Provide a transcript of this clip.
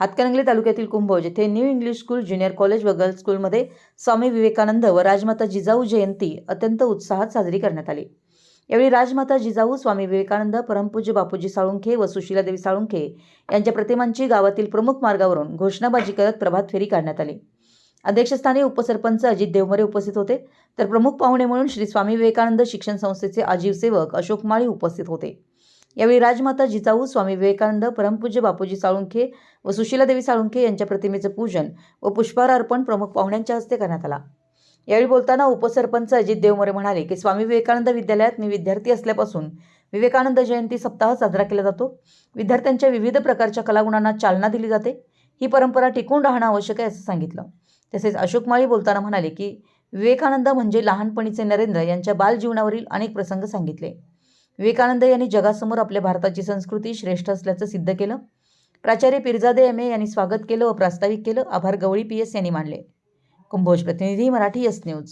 हातकणंगले तालुक्यातील कुंभोज येथे new English school junior college व गर्ल्स स्कूलमध्ये स्वामी विवेकानंद व राजमाता जिजाऊ जयंती अत्यंत उत्साहात साजरी करण्यात आली. यावेळी राजमाता जिजाऊ स्वामी विवेकानंद परमपूज्य बापूजी साळुंखे व सुशीलादेवी साळुंखे यांच्या प्रतिमांची गावातील प्रमुख मार्गावरून घोषणाबाजी करत प्रभात फेरी काढण्यात आली. अध्यक्षस्थानी उपसरपंच अजित देवमरे उपस्थित होते. तर प्रमुख पाहुणे म्हणून श्री स्वामी विवेकानंद शिक्षण संस्थेचे आजीव सेवक अशोक माळी उपस्थित होते. यावेळी राजमाता जिजाऊ स्वामी विवेकानंद परमपूज्य बापूजी साळुंखे व सुशीलादेवी साळुंखे यांच्या प्रतिमेचं पूजन व पुष्पहार अर्पण प्रमुख पाहुण्यांच्या हस्ते करण्यात आला. यावेळी बोलताना उपसरपंच अजित देवमरे म्हणाले की स्वामी विवेकानंद विद्यालयात मी विद्यार्थी असल्यापासून विवेकानंद जयंती सप्ताह साजरा केला जातो. विद्यार्थ्यांच्या विविध प्रकारच्या कलागुणांना चालना दिली जाते. ही परंपरा टिकून राहणं आवश्यक आहे असं सांगितलं. तसेच अशोक माळी बोलताना म्हणाले की विवेकानंद म्हणजे लहानपणीचे नरेंद्र यांच्या बालजीवनावरील अनेक प्रसंग सांगितले. विवेकानंद यांनी जगासमोर आपल्या भारताची संस्कृती श्रेष्ठ असल्याचं सिद्ध केलं. प्राचार्य पिरजादे एम ए यांनी स्वागत केलं व प्रास्ताविक केलं. आभार गवळी पी एस यांनी मानले. कुंभोज प्रतिनिधी मराठी एस न्यूज.